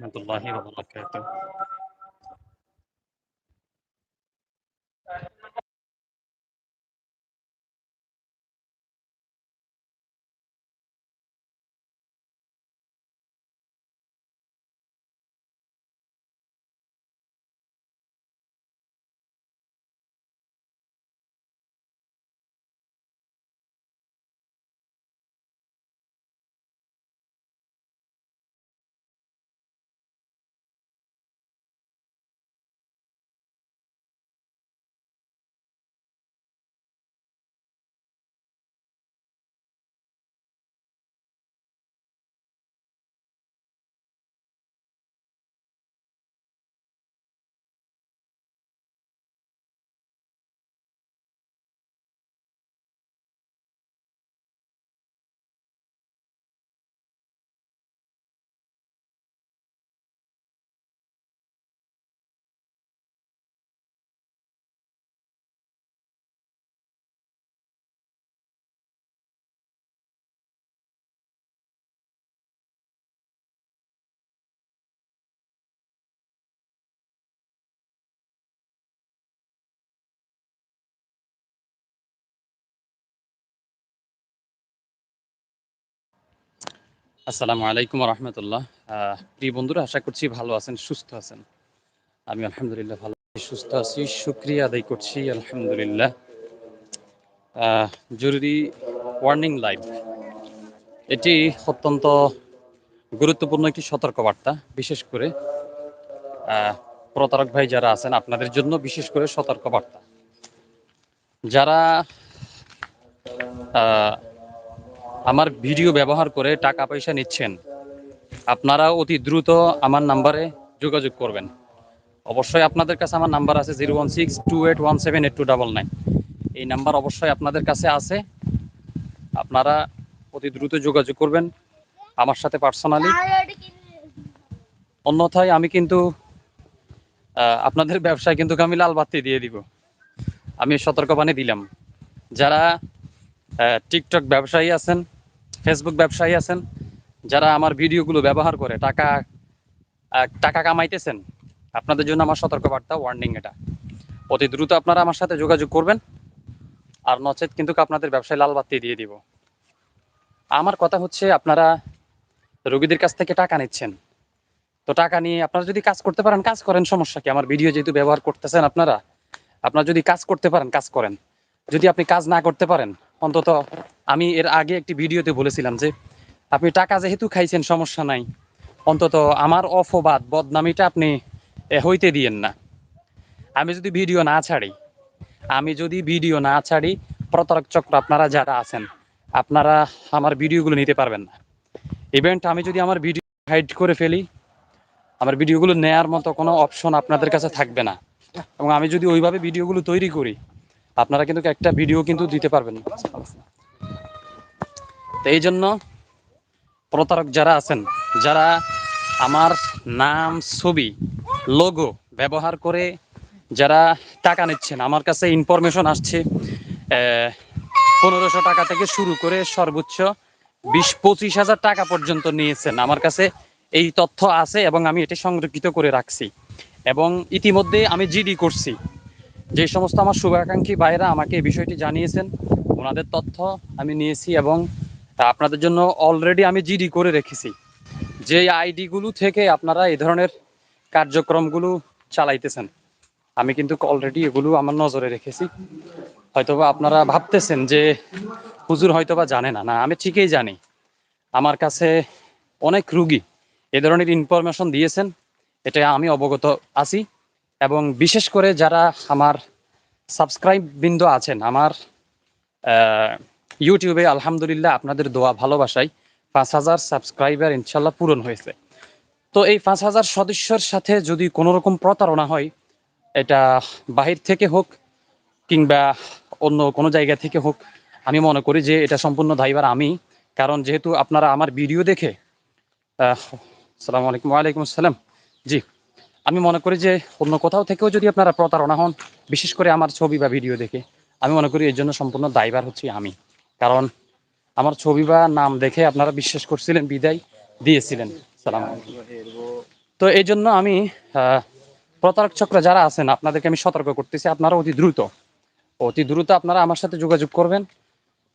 ورحمة الله وبركاته. আসসালামু আলাইকুম রহমতুল্লাহ। প্রিয় বন্ধুরা, আশা করছি ভালো আছেন, সুস্থ আছেন। আমি আলহামদুলিল্লাহ ভালো আছি, সুস্থ আছি, শুক্রিয়া আদায় করছি, আলহামদুলিল্লাহ। জরুরি ওয়ার্নিং লাইভ এটি অত্যন্ত গুরুত্বপূর্ণ একটি সতর্কবার্তা, বিশেষ করে প্রতারক ভাই যারা আছেন, আপনাদের জন্য বিশেষ করে সতর্কবার্তা। যারা আমার ভিডিও ব্যবহার করে টাকা পয়সা নিচ্ছেন। আপনারা অতি দ্রুত আমার নাম্বারে যোগাযোগ করবেন। অবশ্যই আপনাদের কাছে আমার নাম্বার আছে zero one six two eight one seven eight two double nine. এই নাম্বার অবশ্যই আপনাদের কাছে আছে। আপনারা অতি দ্রুত যোগাযোগ করবেন আমার সাথে পার্সোনালি। অন্যথায় আমি কিন্তু আপনাদের ব্যবসায় কিন্তু আমি লাল বাতি দিয়ে দিব। আমি সতর্কবাণী দিলাম। যারা টিকটক ব্যবসায়ী আছেন ফেসবুক ব্যবসায়ী আছেন, যারা আমার ভিডিওগুলো ব্যবহার করে, টাকা টাকা কামাইতেছেন, আপনাদের জন্য আমার সতর্কবার্তা ওয়ার্নিং এটা। অতি দ্রুত আপনারা আমার সাথে যোগাযোগ করবেন, আর নচেত কিন্তু আপনাদের ব্যবসায় লাল বাতি দিয়ে দিব। আমার কথা হচ্ছে, আপনারা রোগীদের কাছ থেকে টাকা নিচ্ছেন। তো টাকা নিয়ে আপনারা যদি কাজ করতে পারেন, কাজ করেন, সমস্যা কি? আমার ভিডিও যেহেতু ব্যবহার করতেছেন আপনারা আপনারা যদি কাজ করতে পারেন, কাজ করেন। যদি আপনি কাজ না করতে পারেন অন্তত আমি এর আগে একটি ভিডিওতে বলেছিলাম যে, আপনি টাকা যেহেতু খাইছেন, সমস্যা নাই। অন্তত আমার অফবাদ বদনামিটা আপনি হইতে দিয়েন না। আমি যদি ভিডিও না ছাড়ি, আমি যদি ভিডিও না ছাড়ি, প্রতারক চক্র, আপনারা যারা আছেন, আপনারা আমার ভিডিওগুলো নিতে পারবেন না। ইভেন্ট আমি যদি আমার ভিডিও হাইড করে ফেলি, আমার ভিডিওগুলো নেয়ার মতো কোনো অপশন আপনাদের কাছে থাকবে না। এবং আমি যদি ওইভাবে ভিডিওগুলো তৈরি করি আপনারা কিন্তু একটা ভিডিও কিন্তু দিতে পারবেন। তো এই জন্য প্রতারক যারা আছেন, যারা আমার নাম, ছবি লোগো ব্যবহার করে যারা টাকা নিচ্ছেন, আমার কাছে ইনফরমেশন আসছে পনেরোশো টাকা থেকে শুরু করে সর্বোচ্চ বিশ, পঁচিশ হাজার টাকা পর্যন্ত নিয়েছেন। আমার কাছে এই তথ্য আছে এবং আমি এটি সংরক্ষিত করে রাখছি। এবং ইতিমধ্যে আমি জিডি করছি। যে সমস্ত আমার শুভাকাঙ্ক্ষী ভাইরা আমাকে এই বিষয়টি জানিয়েছেন, ওনাদের তথ্য আমি নিয়েছি এবং আপনাদের জন্য অলরেডি আমি জিডি করে রেখেছি। যে আইডিগুলো থেকে আপনারা এই ধরনের কার্যক্রমগুলো চালাইতেছেন, আমি কিন্তু অলরেডি এগুলো আমার নজরে রেখেছি। হয়তোবা আপনারা ভাবতেছেন যে হুজুর হয়তোবা জানে না। না, আমি ঠিকই জানি। আমার কাছে অনেক রুগী এ ধরনের ইনফরমেশন দিয়েছেন এটা আমি অবগত আছি। এবং বিশেষ করে যারা আমার সাবস্ক্রাইব বিন্দু আছেন, আমার ইউটিউবে আলহামদুলিল্লাহ আপনাদের দোয়া ভালোবাসায় পাঁচ হাজার সাবস্ক্রাইবার ইনশাল্লাহ পূরণ হয়েছে। তো এই পাঁচ হাজার সদস্যর সাথে যদি কোনো রকম প্রতারণা হয়, এটা বাহির থেকে হোক কিংবা অন্য কোনো জায়গা থেকে হোক, আমি মনে করি যে এটা সম্পূর্ণ দায়ভার আমি। কারণ যেহেতু আপনারা আমার ভিডিও দেখে আসসালামু আলাইকুম, ওয়ালাইকুম আসসালাম। জি। আমি মনে করি যে অন্য কোথাও থেকেও যদি আপনারা প্রতারণা হন, বিশেষ করে আমার ছবি বা ভিডিও দেখে, আমি মনে করি এর জন্য সম্পূর্ণ দায়ভার হচ্ছি আমি। কারণ আমার ছবি বা নাম দেখে আপনারা বিশ্বাস করছিলেন, বিদায় দিয়েছিলেন। সালাম তো এই জন্য আমি প্রতারক চক্র যারা আছেন, আপনাদেরকে আমি সতর্ক করতেছি, আপনারা অতি দ্রুত অতি দ্রুত আপনারা আমার সাথে যোগাযোগ করবেন,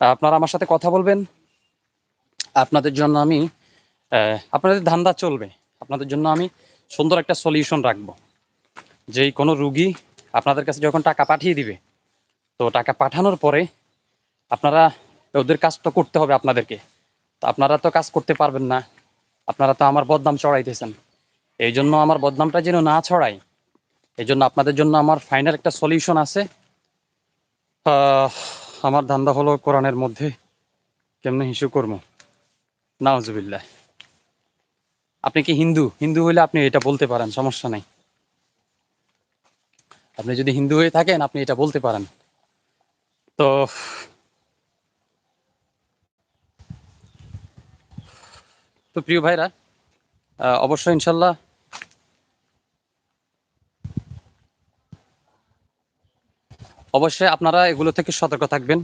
আপনারা আমার সাথে কথা বলবেন। আপনাদের জন্য আমি আপনাদের ধান্দা চলবে। আপনাদের জন্য আমি সুন্দর একটা সলিউশন রাখব। যেই কোনো রুগী আপনাদের কাছে যখন টাকা পাঠিয়ে দিবে, তো টাকা পাঠানোর পরে আপনারা, ওদের কাজ তো করতে হবে আপনাদেরকে। তো আপনারা তো কাজ করতে পারবেন না, আপনারা তো আমার বদনাম চড়াইতেছেন। এই জন্য আমার বদনামটা যেন না ছড়ায়, এই জন্য আপনাদের জন্য আমার ফাইনাল একটা সলিউশন আছে। আমার ধান্দা হলো কোরআনের মধ্যে, কেমনে হিসু করব? নাওজুবিল্লাহ আপনি কি হিন্দু? হিন্দু হইলে আপনি এটা বলতে পারেন সমস্যা নাই। আপনি যদি হিন্দু হয়ে থাকেন আপনি এটা বলতে পারেন। তো তো প্রিয় ভাইরা আহ, অবশ্যই ইনশাল্লাহ অবশ্যই আপনারা এগুলো থেকে সতর্ক থাকবেন।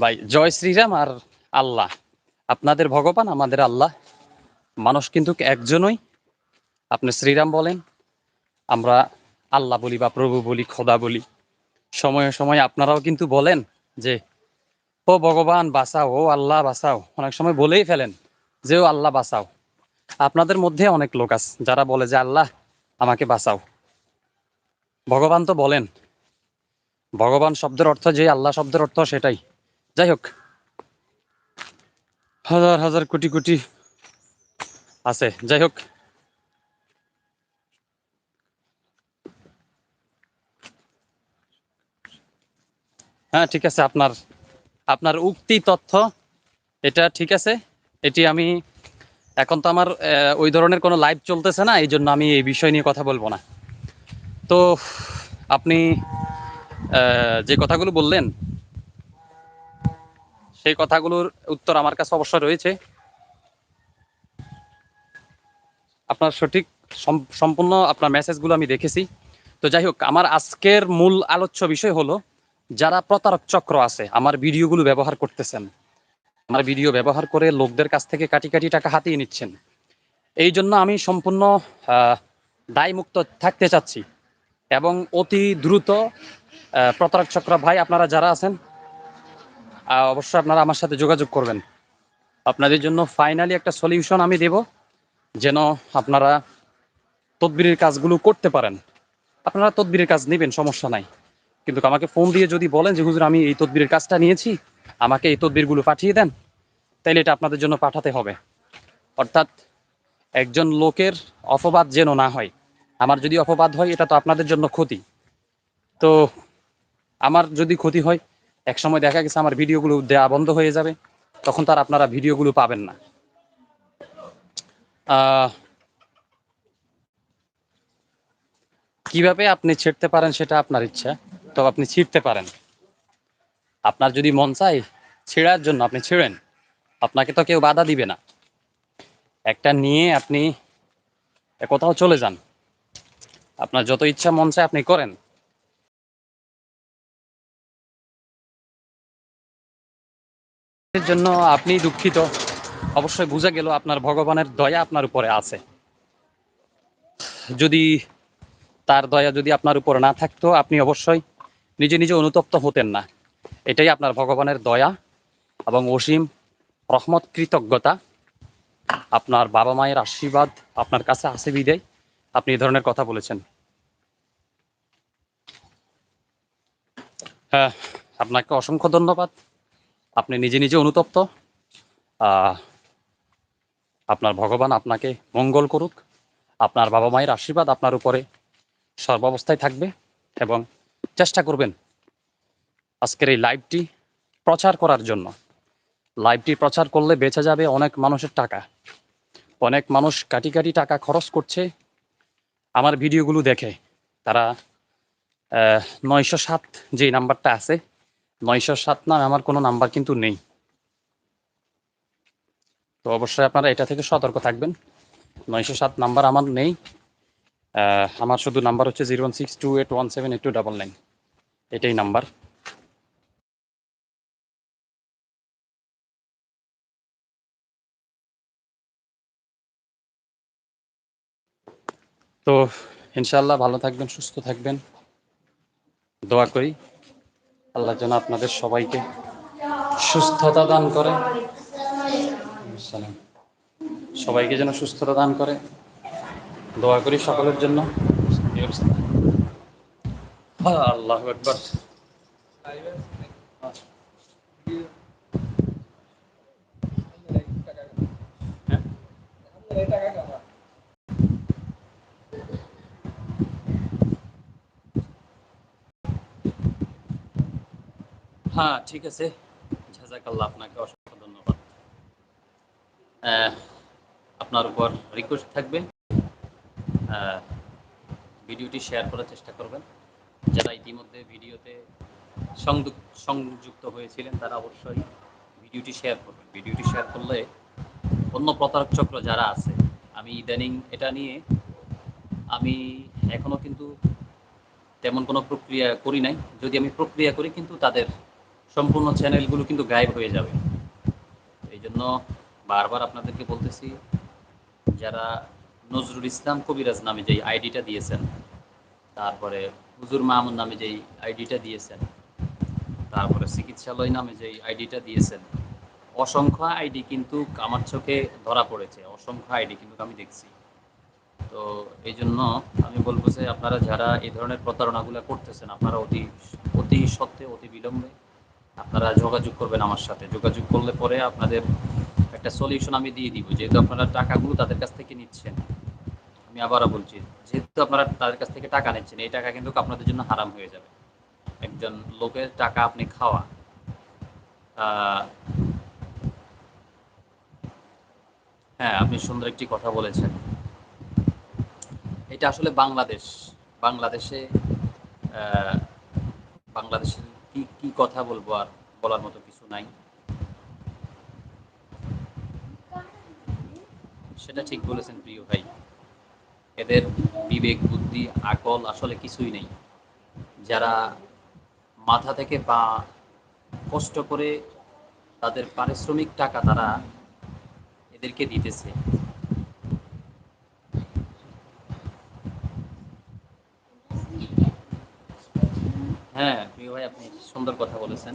ভাই, জয় শ্রীরাম আর আল্লাহ। আপনাদের ভগবান, আমাদের আল্লাহ। মানুষ কিন্তু একজনই। আপনি শ্রীরাম বলেন, আমরা আল্লাহ বলি বা প্রভু বলি, খোদা বলি। সময়ে সময়ে আপনারাও কিন্তু বলেন যে, ও ভগবান, বাঁচাও। ও আল্লাহ, বাঁচাও। অনেক সময় বলেই ফেলেন যে, ও আল্লাহ, বাঁচাও। আপনাদের মধ্যে অনেক লোক আছে যারা বলে যে, আল্লাহ, আমাকে বাঁচাও। ভগবান তো বলেন। ভগবান শব্দের অর্থ যে, আল্লাহ শব্দের অর্থ সেটাই। যাই হোক হাজার হাজার কোটি কোটি আছে। যাই হোক হ্যাঁ ঠিক আছে, আপনার আপনার উক্তি তথ্য, এটা ঠিক আছে। এটি আমি, এখন তো আমার ওই ধরনের কোনো লাইভ চলতেছে না এই জন্য আমি এই বিষয় নিয়ে কথা বলব না। তো, আপনি যে কথাগুলো বললেন সেই কথাগুলোর উত্তর আমার কাছে অবশ্যই রয়েছে। আপনার সঠিক সম্পূর্ণ আপনার মেসেজগুলো আমি দেখেছি। তো যাই হোক, আমার আজকের মূল আলোচ্য বিষয় হলো, যারা প্রতারক চক্র আছে, আমার ভিডিওগুলো ব্যবহার করতেছেন, আমার ভিডিও ব্যবহার করে লোকদের কাছ থেকে কাটি কাটি টাকা হাতিয়ে নিচ্ছেন, এই জন্য আমি সম্পূর্ণ দায়মুক্ত থাকতে চাচ্ছি। এবং অতি দ্রুত প্রতারক চক্র ভাই, আপনারা যারা আছেন অবশ্যই আপনারা আমার সাথে যোগাযোগ করবেন। আপনাদের জন্য ফাইনালি একটা সলিউশন আমি দেব, যেন আপনারা তদবিরের কাজগুলো করতে পারেন। আপনারা তদবিরের কাজ নেবেন, সমস্যা নাই। কিন্তু আমাকে ফোন দিয়ে যদি বলেন যে, হুজুর, আমি এই তদবিরের কাজটা নিয়েছি, আমাকে এই তদবিরগুলো পাঠিয়ে দেন, তাইলে এটা আপনাদের জন্য পাঠাতে হবে। অর্থাৎ একজন লোকের অপবাদ যেন না হয়। আমার যদি অপবাদ হয়, এটা তো আপনাদের জন্য ক্ষতি। তো আমার যদি ক্ষতি হয় এক সময় দেখা গেছে আমার ভিডিওগুলো দেওয়া বন্ধ হয়ে যাবে, তখন তার আপনারা ভিডিওগুলো পাবেন না। কীভাবে আপনি ছেড়তে পারেন সেটা আপনার ইচ্ছা তো আপনি ছিঁড়তে পারেন। আপনার যদি মন চায় ছেঁড়ার জন্য আপনি ছেড়েন, আপনাকে তো কেউ বাধা দিবে না। একটা নিয়ে আপনি কোথাও চলে যান। আপনার যত ইচ্ছা মন চায় আপনি করেন। এর জন্য আপনি দুঃখিত। অবশ্যই বোঝা গেল আপনার ভগবানের দয়া আপনার উপরে আছে। যদি তার দয়া যদি আপনার উপরে না থাকতো, আপনি অবশ্যই নিজে নিজে অনুতপ্ত হতেন না। এটাই আপনার ভগবানের দয়া এবং অসীম রহমত, কৃতজ্ঞতা। আপনার বাবা মায়ের আশীর্বাদ আপনার কাছে আছে বিদায়। আপনি এই ধরনের কথা বলেছেন। হ্যাঁ আপনাকে অসংখ্য ধন্যবাদ। আপনি নিজে নিজে অনুতপ্ত। আপনার ভগবান আপনাকে মঙ্গল করুক। আপনার বাবা মায়ের আশীর্বাদ আপনার উপরে সর্বাবস্থায় থাকবে এবং চেষ্টা করবেন আজকের এই লাইভটি প্রচার করার জন্য। লাইভটি প্রচার করলে বেঁচে যাবে অনেক মানুষের টাকা। অনেক মানুষ কাটি কাটি টাকা খরচ করছে। আমার ভিডিওগুলো দেখে তারা নয়শো সাত যে নাম্বারটা আছে নয়শো সাত নামে আমার কোনো নাম্বার কিন্তু নেই। তো অবশ্যই আপনারা এটা থেকে সতর্ক থাকবেন। নয়শো সাত নাম্বার আমার নেই। আমার শুধু নাম্বার হচ্ছে zero one six two eight one seven eight two double nine. এটাই নাম্বার। তো ইনশাল্লাহ ভালো থাকবেন, সুস্থ থাকবেন। দোয়া করি। আল্লাহ যেন আপনাদের সবাইকে সুস্থতা দান করে। সবাইকে যেন সুস্থতা দান করে। দোয়া করি সকলের জন্য। আল্লাহ একবার হ্যাঁ। ঠিক আছে। জাজাকাল্লাহ, আপনাকে অসংখ্য ধন্যবাদ। আপনার উপর রিকোয়েস্ট থাকবে। ভিডিওটি শেয়ার করার চেষ্টা করবেন। যারা ইতিমধ্যে ভিডিওতে সংযুক- সংযুক্ত হয়েছিলেন, তারা অবশ্যই ভিডিওটি শেয়ার করবেন। ভিডিওটি শেয়ার করলে অন্য প্রতারক চক্র যারা আছে, আমি ইদানিং এটা নিয়ে আমি এখনও কিন্তু তেমন কোনো প্রক্রিয়া করি নাই। যদি আমি প্রক্রিয়া করি, কিন্তু তাদের সম্পূর্ণ চ্যানেলগুলো কিন্তু গায়েব হয়ে যাবে। এই জন্য বারবার আপনাদেরকে বলতেছি, যারা নজরুল ইসলাম কবিরাজ নামে যেই আইডিটা দিয়েছেন, তারপরে হুজুর মাহমুদ নামে যেই আইডিটা দিয়েছেন, তারপরে চিকিৎসালয় নামে যেই আইডিটা দিয়েছেন, অসংখ্য আইডি কিন্তু আমার চোখে ধরা পড়েছে, অসংখ্য আইডি কিন্তু আমি দেখছি। তো এই জন্য আমি বলব যে আপনারা যারা এই ধরনের প্রতারণাগুলো করতেছেন, আপনারা অতি অতি সত্ত্বে অতি বিলম্বে আপনারা যোগাযোগ করবেন আমার সাথে। যোগাযোগ করলে পরে আপনাদের একটা সলিউশন আমি দিয়ে দিব। যেহেতু আপনারা টাকাগুলো তাদের কাছ থেকে নিচ্ছেন, আমি আবারও বলছি, যেহেতু আপনারা তাদের কাছ থেকে টাকা নিচ্ছেন, এই টাকা কিন্তু আপনাদের জন্য হারাম হয়ে যাবে। একজন লোকের টাকা আপনি খাওয়া হ্যাঁ আপনি সুন্দর একটি কথা বলেছেন। এটা আসলে বাংলাদেশ। বাংলাদেশে বাংলাদেশের কি কি কথা বলব আর বলার মতো কিছু নাই। সেটা ঠিক বলেছেন প্রিয় ভাই। এদের বিবেক, বুদ্ধি, আকল আসলে কিছুই নেই। যারা মাথা থেকে পা কষ্ট করে তাদের পারিশ্রমিক টাকা তারা এদেরকে দিতেছে। হ্যাঁ সুন্দর কথা বলেছেন।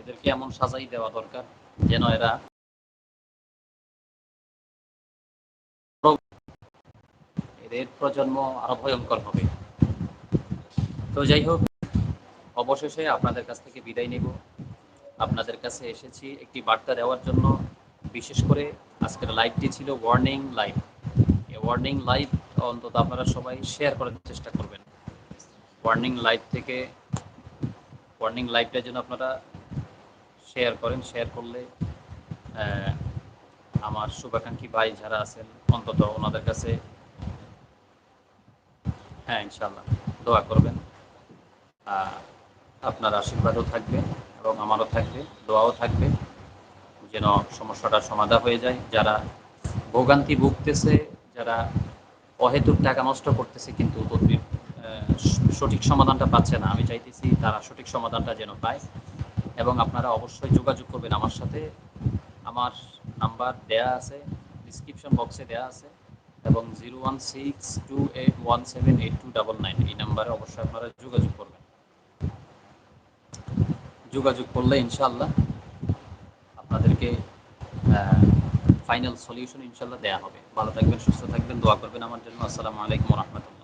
এদেরকে এমন সাজাই দেওয়া দরকার যেন এরা এদের প্রজন্ম আরও ভয়ঙ্কর হবে। তো যাই হোক, অবশেষে আপনাদের কাছ থেকে বিদায় নেব। আপনাদের কাছে এসেছি একটি বার্তা দেওয়ার জন্য। বিশেষ করে আজকের লাইভটি ছিল ওয়ার্নিং লাইভ এই ওয়ার্নিং লাইভ অন্তত আপনারা সবাই শেয়ার করার চেষ্টা করবেন। ওয়ার্নিং লাইভ থেকে ওয়ার্নিং লাইভটা যেন আপনারা শেয়ার করেন শেয়ার করলে আমার শুভাকাঙ্ক্ষী ভাই যারা আছেন, অন্তত ওনাদের কাছে হ্যাঁ ইনশাল্লাহ দোয়া করবেন। আপনার আশীর্বাদও থাকবে এবং আমারও থাকবে, দোয়াও থাকবে, যেন সমস্যাটার সমাধা হয়ে যায়। যারা ভোগান্তি ভুগতেছে, যারা অহেতুক টাকা নষ্ট করতেছে, কিন্তু সঠিক সমাধানটা পাচ্ছে না। আমি চাইতেছি তারা সঠিক সমাধানটা যেন পায় এবং আপনারা অবশ্যই যোগাযোগ করবেন আমার সাথে। আমার নাম্বার দেয়া আছে ডিসক্রিপশন বক্সে দেয়া আছে এবং zero one six two eight one seven eight two double nine এই নাম্বারে অবশ্যই আপনারা যোগাযোগ করবেন। যোগাযোগ করলে ইনশাল্লাহ আপনাদেরকে ফাইনাল সলিউশন ইনশাল্লাহ দেওয়া হবে। ভালো থাকবেন, সুস্থ থাকবেন, দোয়া করবেন আমার জন্য। আসসালামু আলাইকুম রহমতুল্লাহ।